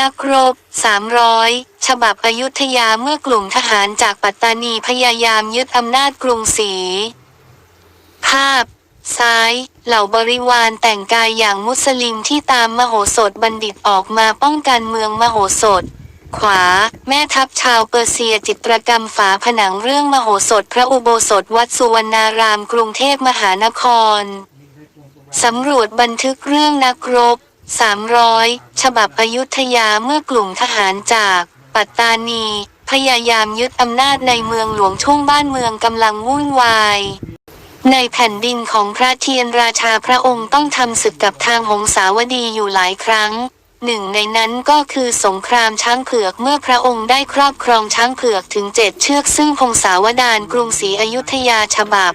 นักรบ 300 ฉบับอยุธยาเมื่อกลุ่มทหารจากปัตตานีพยายามยึดอำนาจกรุงศรี ภาพ ซ้าย เหล่าบริวารแต่งกายอย่างมุสลิมที่ตามมโหสถบัณฑิตออกมาป้องกันเมืองมโหสถ ขวา แม่ทัพชาวเปอร์เซียจิตรกรรมฝาผนังเรื่องมโหสถ พระอุโบสถวัดสุวรรณารามกรุงเทพมหานคร สำรวจบันทึกเรื่องนักรบ 300 ฉบับอยุธยาเมื่อกลุ่มทหารจาก ปัตตานี พยายามยึดอำนาจในเมืองหลวงช่วงบ้านเมืองกำลังวุ่นวาย ในแผ่นดินของพระเทียนราชาพระองค์ต้องทำศึกกับทางหงสาวดีอยู่หลายครั้งหนึ่งในนั้นก็คือสงครามช้างเผือกเมื่อพระองค์ได้ครอบครองช้างเผือกถึงเจ็ดเชือกซึ่งพงศาวดารกรุงศรีอยุธยาฉบับ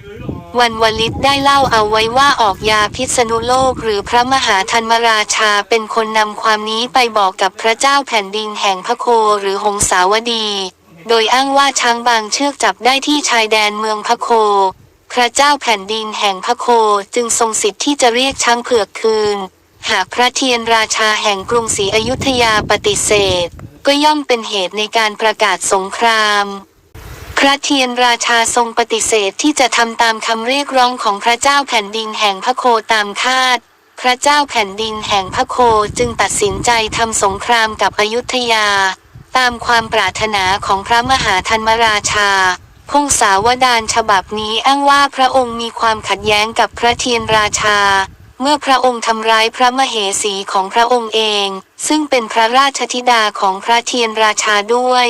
วันวลิตได้เล่าเอาไว้ว่าออกยาพิษณุโลกหรือพระมหาธนมราชาเป็นคนนำความนี้ไปบอกกับพระเจ้าแผ่นดินแห่งพระโคหรือหงสาวดี โดยอ้างว่าช้างบางเชือกจับได้ที่ชายแดนเมืองพระโค พระเจ้าแผ่นดินแห่งพระโคจึงทรงสิทธิ์ที่จะเรียกช้างเผือกคืน หากพระเทียนราชาแห่งกรุงศรีอยุธยาปฏิเสธ ก็ย่อมเป็นเหตุในการประกาศสงคราม ระเทียนราชาทรงปฏิเสธที่จะทำตามคำเรียกร้องของพระเจ้าแผ่นดินแห่งพระโคตามคาด พระเจ้าแผ่นดินแห่งพระโคจึงตัดสินใจทำสงครามกับอยุธยา ตามความปรารถนาของพระมหาธันมราชา พงศาวดารฉบับนี้อ้างว่าพระองค์มีความขัดแย้งกับพระเทียนราชา เมื่อพระองค์ทำร้ายพระมเหสีของพระองค์เอง ซึ่งเป็นพระราชธิดาของพระเทียนราชาด้วย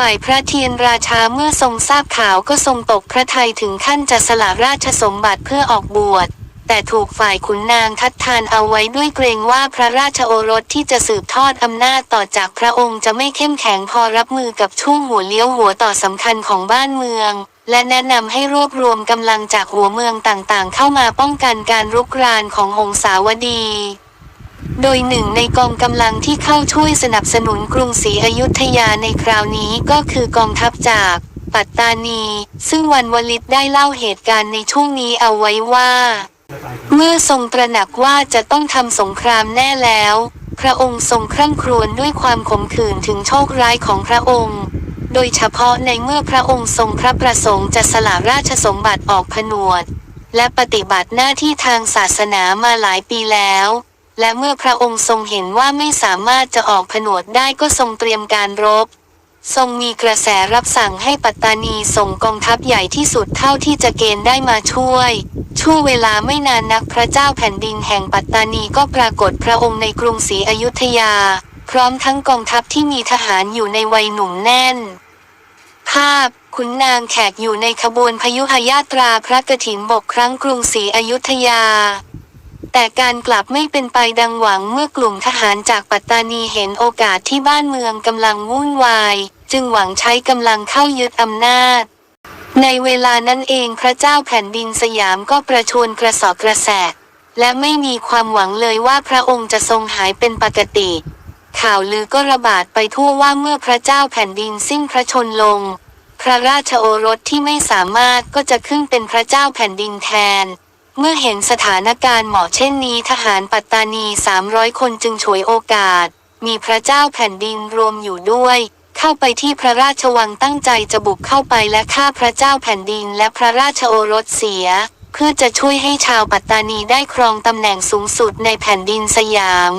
ฝ่ายพระเทียนราชาเมื่อทรงทราบข่าวก็ทรงตกพระทัยถึงขั้นจะสละราชสมบัติเพื่อออกบวช แต่ถูกฝ่ายขุนนางทัดทานเอาไว้ด้วยเกรงว่าพระราชโอรสที่จะสืบทอดอำนาจต่อจากพระองค์จะไม่เข้มแข็งพอรับมือกับช่วงหัวเลี้ยวหัวต่อสำคัญของบ้านเมือง และแนะนำให้รวบรวมกำลังจากหัวเมืองต่างๆ เข้ามาป้องกันการรุกรานของหงสาวดี โดยหนึ่งในกองกำลังที่เข้าช่วยสนับสนุนกรุงศรีอยุธยาในคราวนี้ก็คือกองทัพจากปัตตานี ซึ่งวันวลิตได้เล่าเหตุการณ์ในช่วงนี้เอาไว้ว่า เมื่อทรงตระหนักว่าจะต้องทำสงครามแน่แล้ว พระองค์ทรงคร่ำครวญด้วยความขมขื่นถึงโชคร้ายของพระองค์ โดยเฉพาะในเมื่อพระองค์ทรงพระประสงค์จะสละราชสมบัติออกผนวด และปฏิบัติหน้าที่ทางศาสนามาหลายปีแล้ว และเมื่อพระองค์ทรงเห็นว่าไม่สามารถจะออกผนวดได้ก็ทรงเตรียมการรบ ทรงมีกระแสรับสั่งให้ปัตตานีส่งกองทัพใหญ่ที่สุดเท่าที่จะเกณฑ์ได้มาช่วย ช่วเวลาไม่นานนักพระเจ้าแผ่นดินแห่งปัตตานีก็ปรากฏพระองค์ในกรุงศรีอยุธยา พร้อมทั้งกองทัพที่มีทหารอยู่ในวัยหนุ่มแน่น ภาพขุนนางแขกอยู่ในขบวนพยุหยาตราพระกฐินบกครั้งกรุงศรีอยุธยา แต่การกลับไม่เป็นไปดังหวังเมื่อกลุ่มทหารจากปัตตานีเห็นโอกาสที่บ้านเมืองกำลังวุ่นวาย จึงหวังใช้กำลังเข้ายึดอำนาจ ในเวลานั้นเองพระเจ้าแผ่นดินสยามก็ประชวรกระสอบกระแสะและไม่มีความหวังเลยว่าพระองค์จะทรงหายเป็นปกติ ข่าวลือก็ระบาดไปทั่วว่าเมื่อพระเจ้าแผ่นดินสิ้นพระชนลง พระราชโอรสที่ไม่สามารถก็จะขึ้นเป็นพระเจ้าแผ่นดินแทน เมื่อเห็นสถานการณ์เหมาะเช่นนี้ทหารปัตตานี 300 คนจึงฉวยโอกาส มีพระเจ้าแผ่นดินรวมอยู่ด้วย เข้าไปที่พระราชวังตั้งใจจะบุกเข้าไปและฆ่าพระเจ้าแผ่นดินและพระราชโอรสเสีย เพื่อจะช่วยให้ชาวปัตตานีได้ครองตำแหน่งสูงสุดในแผ่นดินสยาม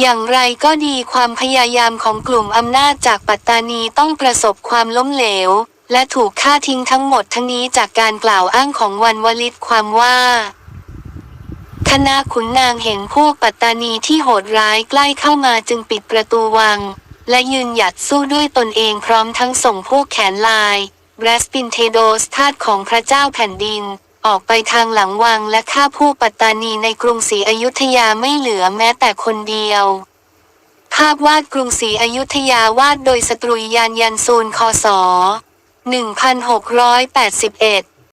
อย่างไรก็ดีความพยายามของกลุ่มอำนาจจากปัตตานีต้องประสบความล้มเหลว และถูกฆ่าทิ้งทั้งหมดทั้งนี้จากการกล่าวอ้างของวันวลิตความว่าคณะขุนนางเห็นพวกปัตตานีที่โหดร้ายใกล้เข้ามาจึงปิดประตูวัง และยืนหยัดสู้ด้วยตนเองพร้อมทั้งส่งพวกแขนลายแบรสปินเทโดสทาสของพระเจ้าแผ่นดิน ออกไปทางหลังวังและฆ่าผู้ปัตตานีในกรุงศรีอยุธยาไม่เหลือแม้แต่คนเดียว ภาพวาดกรุงศรีอยุธยาวาดโดยสตรุยยานยันซูนคศ 1681